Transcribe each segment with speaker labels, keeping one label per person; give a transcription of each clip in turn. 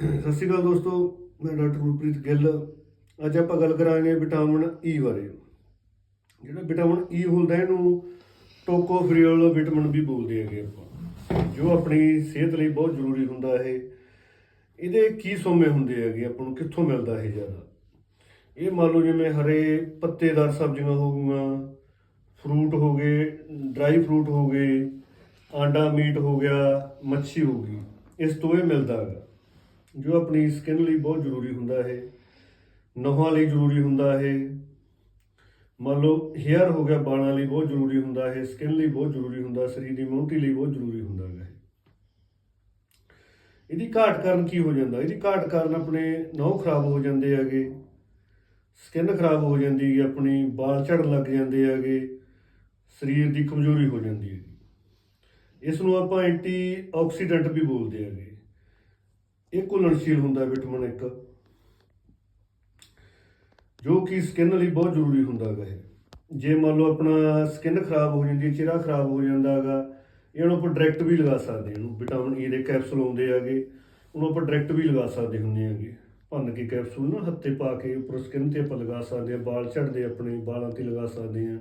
Speaker 1: ਸਤਿ ਸ਼੍ਰੀ ਅਕਾਲ ਦੋਸਤੋ, ਮੈਂ ਡਾਕਟਰ ਗੁਰਪ੍ਰੀਤ ਗਿੱਲ। ਅੱਜ ਆਪਾਂ ਗੱਲ ਕਰਾਂਗੇ ਵਿਟਾਮਿਨ ਈ ਬਾਰੇ। ਜਿਹੜਾ ਵਿਟਾਮਿਨ ਈ ਹੁੰਦਾ, ਇਹਨੂੰ ਟੋਕੋਫਰੀਓਲ ਵਿਟਾਮਿਨ ਵੀ ਬੋਲਦੇ ਹੈਗੇ ਆਪਾਂ। ਜੋ ਆਪਣੀ ਸਿਹਤ ਲਈ ਬਹੁਤ ਜ਼ਰੂਰੀ ਹੁੰਦਾ ਇਹ। ਇਹਦੇ ਕੀ ਸੋਮੇ ਹੁੰਦੇ ਹੈਗੇ, ਆਪਾਂ ਨੂੰ ਕਿੱਥੋਂ ਮਿਲਦਾ ਇਹ ਜ਼ਿਆਦਾ? ਇਹ ਮੰਨ ਲਓ ਜਿਵੇਂ ਹਰੇ ਪੱਤੇਦਾਰ ਸਬਜ਼ੀਆਂ ਹੋ ਗਈਆਂ, ਫਰੂਟ ਹੋ ਗਏ, ਡਰਾਈ ਫਰੂਟ ਹੋ ਗਏ, ਆਂਡਾ ਮੀਟ ਹੋ ਗਿਆ, ਮੱਛੀ ਹੋ ਗਈ। ਇਸ ਤੋਂ ਇਹ ਮਿਲਦਾ ਹੈਗਾ। ਜੋ ਆਪਣੀ ਸਕਿਨ ਲਈ ਬਹੁਤ ਜ਼ਰੂਰੀ ਹੁੰਦਾ ਹੈ ਨਹਾਂ ਲਈ ਜ਼ਰੂਰੀ ਹੁੰਦਾ ਹੈ, ਮੰਨ ਲਓ ਹੇਅਰ ਹੋ ਗਿਆ ਬਾਲਾਂ ਲਈ ਬਹੁਤ ਜ਼ਰੂਰੀ ਹੁੰਦਾ ਹੈ ਸਕਿਨ ਲਈ ਬਹੁਤ ਜ਼ਰੂਰੀ ਹੁੰਦਾ, ਸਰੀਰ ਦੀ ਇਮਿਊਨਿਟੀ ਲਈ ਬਹੁਤ ਜ਼ਰੂਰੀ ਹੁੰਦਾ ਹੈ। ਇਹਦੀ ਘਾਟ ਕਾਰਨ ਕੀ ਹੋ ਜਾਂਦਾ? ਇਹਦੀ ਘਾਟ ਕਾਰਨ ਆਪਣੇ ਨਹੁੰ ਖਰਾਬ ਹੋ ਜਾਂਦੇ ਹੈਗੇ ਸਕਿਨ ਖਰਾਬ ਹੋ ਜਾਂਦੀ ਹੈ, ਆਪਣੀ ਵਾਲ ਝੜਨ ਲੱਗ ਜਾਂਦੇ ਹੈਗੇ, ਸਰੀਰ ਦੀ ਕਮਜ਼ੋਰੀ ਹੋ ਜਾਂਦੀ ਹੈ ਇਸ ਨੂੰ ਆਪਾਂ ਐਂਟੀ ਆਕਸੀਡੈਂਟ ਵੀ ਬੋਲਦੇ ਹੈਗੇ। ਇਹ ਘੁਲਣਸ਼ੀਲ ਹੁੰਦਾ ਵਿਟਾਮਿਨ ਇੱਕ, ਜੋ ਕਿ ਸਕਿਨ ਲਈ ਬਹੁਤ ਜ਼ਰੂਰੀ ਹੁੰਦਾ ਹੈਗਾ ਇਹ। ਜੇ ਮੰਨ ਲਓ ਆਪਣਾ ਸਕਿਨ ਖਰਾਬ ਹੋ ਜਾਂਦੀ ਹੈ, ਚਿਹਰਾ ਖਰਾਬ ਹੋ ਜਾਂਦਾ ਹੈਗਾ, ਇਹਨੂੰ ਆਪਾਂ ਡਾਇਰੈਕਟ ਵੀ ਲਗਾ ਸਕਦੇ ਇਹਨੂੰ ਵਿਟਾਮਿਨ ਈ e ਦੇ ਕੈਪਸੂਲ ਆਉਂਦੇ ਹੈਗੇ, ਉਹਨੂੰ ਆਪਾਂ ਡਾਇਰੈਕਟ ਵੀ ਲਗਾ ਸਕਦੇ ਹੁੰਦੇ ਹੈਗੇ। ਭੰਨ ਕੇ ਕੈਪਸੂਲ ਨਾ ਹੱਥੇ ਪਾ ਕੇ ਉੱਪਰ ਸਕਿਨ ਤੇ ਆਪਾਂ ਲਗਾ ਸਕਦੇ ਹਾਂ, ਵਾਲ ਝੜਦੇ ਆਪਣੇ, ਵਾਲਾਂ ਤੇ ਲਗਾ ਸਕਦੇ ਹਾਂ।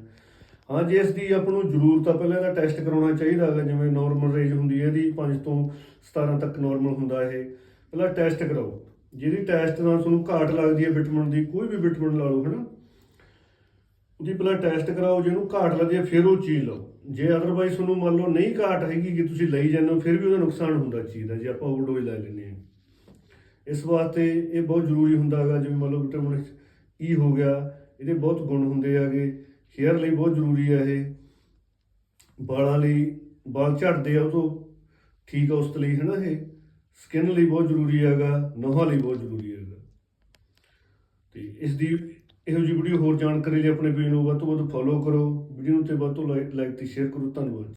Speaker 1: ਹਾਂ, ਜੇ ਇਸ ਦੀ ਆਪਾਂ ਨੂੰ ਜ਼ਰੂਰਤ ਆ, ਪਹਿਲਾਂ ਇਹਦਾ ਟੈਸਟ ਕਰਾਉਣਾ ਚਾਹੀਦਾ ਹੈਗਾ, ਜਿਵੇਂ ਨਾਰਮਲ ਰੇਂਜ ਹੁੰਦੀ ਹੈ ਇਹਦੀ 5 ਤੋਂ 17 ਤੱਕ ਨਾਰਮਲ ਹੁੰਦਾ ਇਹ। ਪਹਿਲਾਂ ਟੈਸਟ ਕਰਾਓ। ਜਿਹਦੀ ਟੈਸਟ ਨਾਲ ਤੁਹਾਨੂੰ ਘਾਟ ਲੱਗਦੀ ਹੈ ਵਿਟਾਮਿਨ ਦੀ, ਕੋਈ ਵੀ ਵਿਟਾਮਿਨ ਲਾ ਲਓ, ਹਨਾ? ਉਹਦੀ ਪਹਿਲਾਂ ਟੈਸਟ ਕਰਾਓ ਜਿਹਨੂੰ ਘਾਟ ਲੱਗਦੀ ਹੈ, ਫਿਰ ਉਹ ਚੀਜ਼ ਲਓ। ਜੇ ਅਦਰਵਾਈਜ਼ ਤੁਹਾਨੂੰ ਮੰਨ ਲਓ ਨਹੀਂ ਘਾਟ ਹੈਗੀ ਕਿ ਤੁਸੀਂ ਲਈ ਜਾਂਦੇ ਹੋ, ਫਿਰ ਵੀ ਉਹਦਾ ਨੁਕਸਾਨ ਹੁੰਦਾ ਚੀਜ਼ ਦਾ, ਜੇ ਆਪਾਂ ਓਵਰਡੋਜ਼ ਲੈ ਲੈਂਦੇ ਹਾਂ। ਇਸ ਵਾਸਤੇ ਇਹ ਬਹੁਤ ਜ਼ਰੂਰੀ ਹੁੰਦਾ ਹੈਗਾ, ਜਿਵੇਂ ਮੰਨ ਲਓ ਵਿਟਾਮਿਨ ਈ e ਹੋ ਗਿਆ, ਇਹਦੇ ਬਹੁਤ ਗੁਣ ਹੁੰਦੇ ਹੈਗੇ ਹੇਅਰ ਲਈ ਬਹੁਤ ਜ਼ਰੂਰੀ ਹੈ ਇਹ। ਵਾਲਾਂ ਲਈ, ਵਾਲ ਝੜਦੇ ਆ ਉਹ ਤੋਂ ਠੀਕ ਆ ਉਸ ਲਈ ਹੈ ਨਾ ਇਹ? ਸਕਿਨ ਲਈ ਬਹੁਤ ਜ਼ਰੂਰੀ ਹੈਗਾ, ਨਹੁੰ ਲਈ ਬਹੁਤ ਜ਼ਰੂਰੀ ਹੈਗਾ। ਤੇ ਇਸ ਦੀ ਇਹੋ ਜਿਹੀ ਵੀਡੀਓ ਹੋਰ ਜਾਣਕਾਰੀ ਲਈ ਆਪਣੇ ਪੇਜ ਨੂੰ ਵੱਧ ਤੋਂ ਵੱਧ ਫੋਲੋ ਕਰੋ, ਵੀਡੀਓ ਨੂੰ ਤੇ ਵੱਧ ਤੋਂ ਲਾਈਕ ਤੇ ਸ਼ੇਅਰ ਕਰੋ, ਧੰਨਵਾਦ।